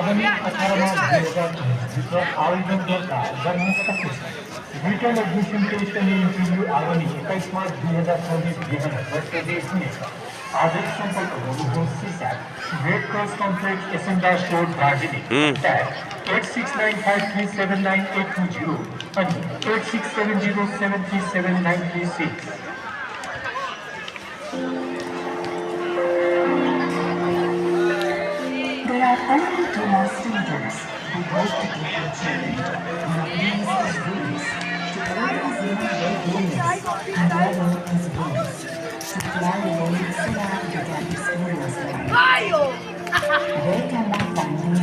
আগামী আঠারো মাস দুই আয়োজন দরকার জন্মস্থাপিত रिटर्न एडमिशन के लिए इंटरव्यू आगामी इक्कीस मार्च दो हज़ार चौबीस ग्रहण वर्ष के देश में आदेश संपर्क red cross complex S M Das road Darjeeling eight six nine five three seven nine eight two zero eight six seven zero seven three seven nine three six students who wish to to represent their and their as find these?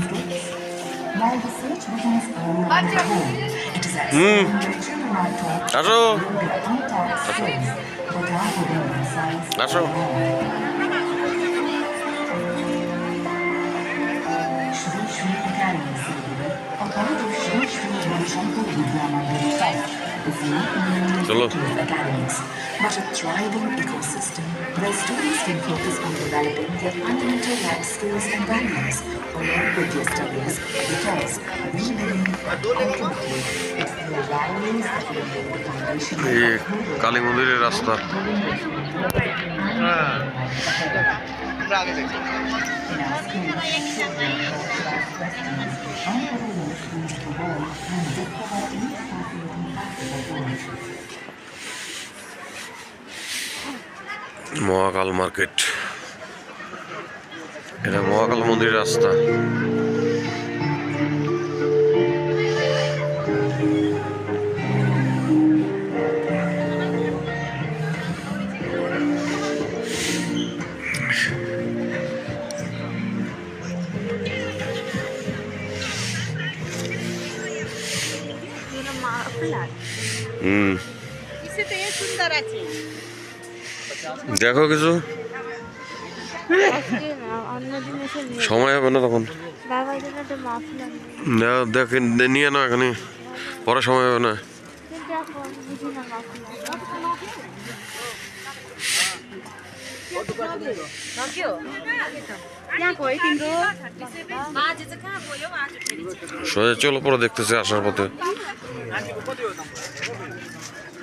While the search begins early on the home, it is excellent mm. to children are taught to themselves. That's academics, but a thriving ecosystem where students can focus on developing their fundamental life skills and values along with their studies because we believe ultimately it's their values that will lay the foundation of who they Kali Mahakal market. এটা মহাকাল মন্দির রাস্তা। হুম। দেখো কিছু। সময় হবে না তখন। দেখ, নিয়ে না এখানে পরে সময় হবে না। সোজা চলো পরে দেখতেছি আসার পথে।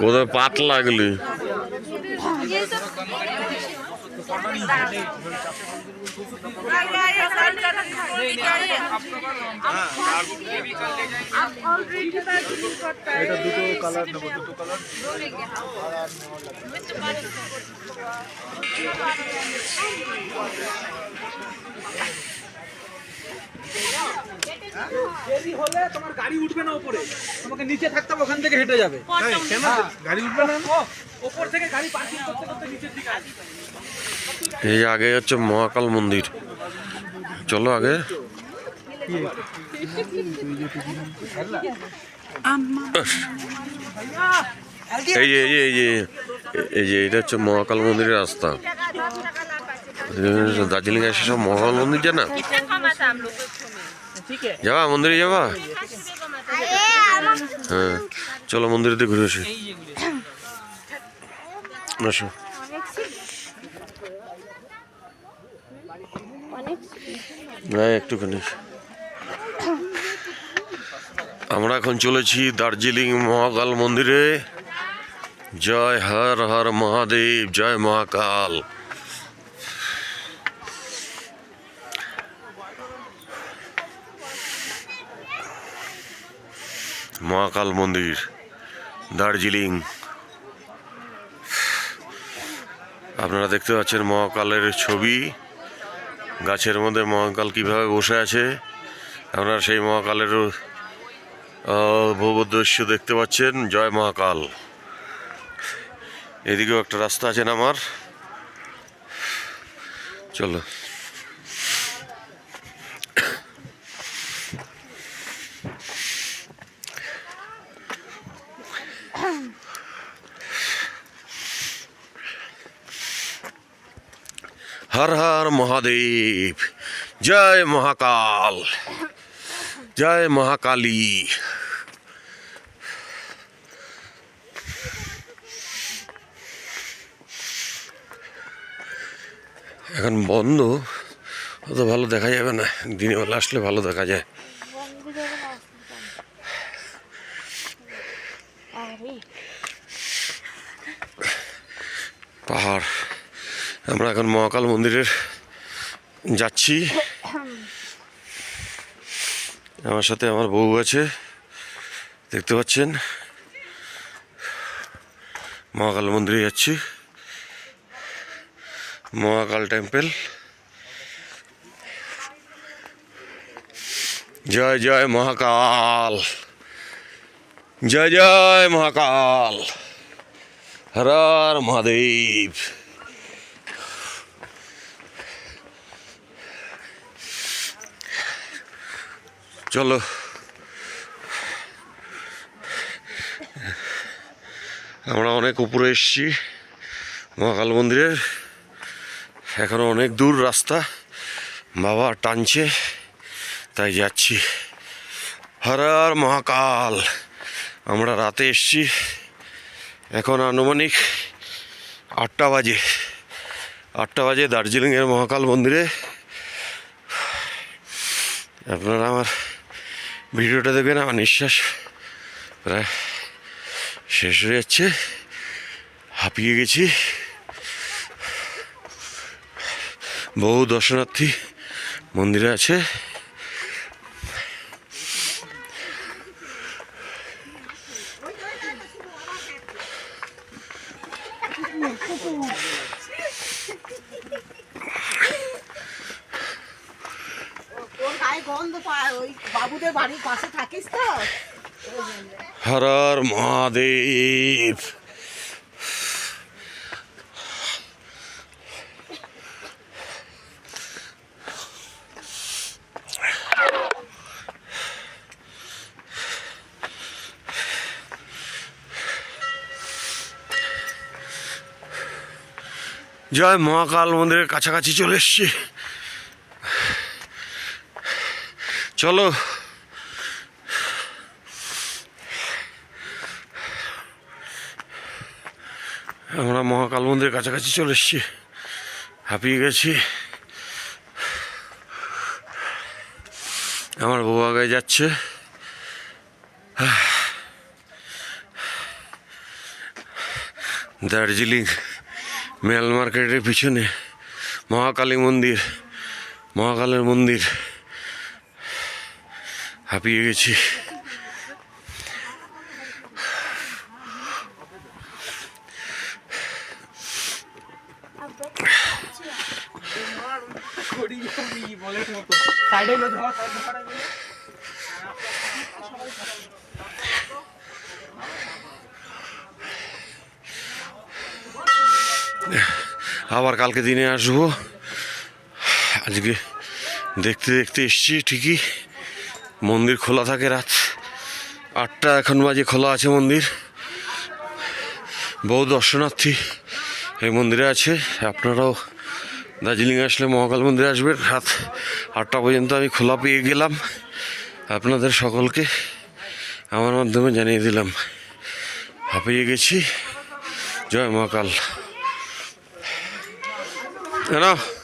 কোথায় পাট লাগলি? দুটো দেরি হলে তোমার গাড়ি উঠবে না উপরে। তোমাকে নিচে থাকতে ওখান থেকে হেঁটে যাবে। গাড়ি উঠবে না? ওপর থেকে গাড়ি পার্কিং করতে করতে নিচের দিকে এই আগে হচ্ছে মহাকাল মন্দির। চলো আগে। এই যে এই যে এই যে এই যে এটা হচ্ছে মহাকাল মন্দিরের রাস্তা। দার্জিলিং এসে সব মহাকাল মন্দির জানা? যাবা মন্দিরে যাবা? হ্যাঁ চলো মন্দিরে দিয়ে ঘুরে আসি। আসো। হ্যাঁ একটুখানি। আমরা এখন চলেছি দার্জিলিং মহাকাল মন্দিরে। জয় হর হর মহাদেব জয় মহাকাল। মহাকাল মন্দির দার্জিলিং। আপনারা দেখতে পাচ্ছেন মহাকালের ছবি। গাছের মধ্যে মহাকাল কীভাবে বসে আছে। আপনারা সেই মহাকালের ভূবদৃশ্য দেখতে পাচ্ছেন। জয় মহাকাল। এদিকেও একটা রাস্তা আছে না আমার? চলো। হর হর মহাদেব। জয় মহাকাল। জয় মহাকালী। এখন বন্ধ, অত ভালো দেখা যাবে না। দিনের বেলা আসলে ভালো দেখা যায়। পাহাড়। আমরা এখন মহাকাল মন্দিরের যাচ্ছি। আমার সাথে আমার বউ আছে, দেখতে পাচ্ছেন? মহাকাল মন্দিরে যাচ্ছি। মহাকাল টেম্পল। জয় জয় মহাকাল। জয় জয় মহাকাল। হর মহাদেব। চলো। আমরা অনেক উপরে এসছি, মহাকাল মন্দিরের। এখনও অনেক দূর রাস্তা। বাবা টানছে, তাই যাচ্ছি। হর হর মহাকাল। আমরা রাতে এসছি, এখন আনুমানিক আটটা বাজে। আটটা বাজে দার্জিলিংয়ের মহাকাল মন্দিরে। আপনারা আমার ভিডিওটা দেখবেন আমার নিঃশ্বাস প্রায় শেষ হয়ে যাচ্ছে। হাঁপিয়ে গেছি। বহু দর্শনার্থী মন্দিরে আছে। গন্ধ পায় ওই বাবুদের বাড়ির পাশে থাকিস তো? হর হর মহাদেব। জয় মহাকাল মন্দিরের কাছাকাছি চলে এসছি। চলো। আমরা মহাকাল মন্দিরের কাছাকাছি চলে এসেছি। হাঁপিয়ে গেছি। আমার বউ আগে যাচ্ছে। দার্জিলিং মেল মার্কেটের পিছনে মহাকালী মন্দির, মহাকালের মন্দির। হাঁপিয়ে গেছি। আবার কালকে দিনে আসব। আজকে দেখতে দেখতে এসছি ঠিকই। মন্দির খোলা থাকে রাত আটটা এখন বাজে, খোলা আছে মন্দির। বহু দর্শনার্থী এই মন্দিরে আছে। আপনারাও দার্জিলিং আসলে মহাকাল মন্দিরে আসবেন। রাত আটটা পর্যন্ত আমি খোলা পেয়ে গেলাম। আপনাদের সকলকে আমার মাধ্যমে জানিয়ে দিলাম। হাঁপিয়ে গেছি। জয় মহাকাল। না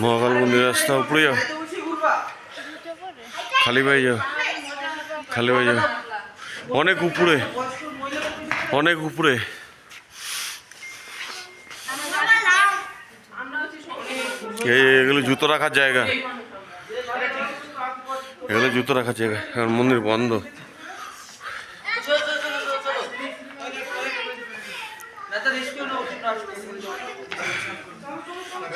মহাকাল মন্দির রাস্তা উপরে খালি যাও। খালি যাও। অনেক উপরে। অনেক উপরে। এগুলো জুতো রাখার জায়গা। এগুলো জুতো রাখা জায়গা এখন মন্দির বন্ধ।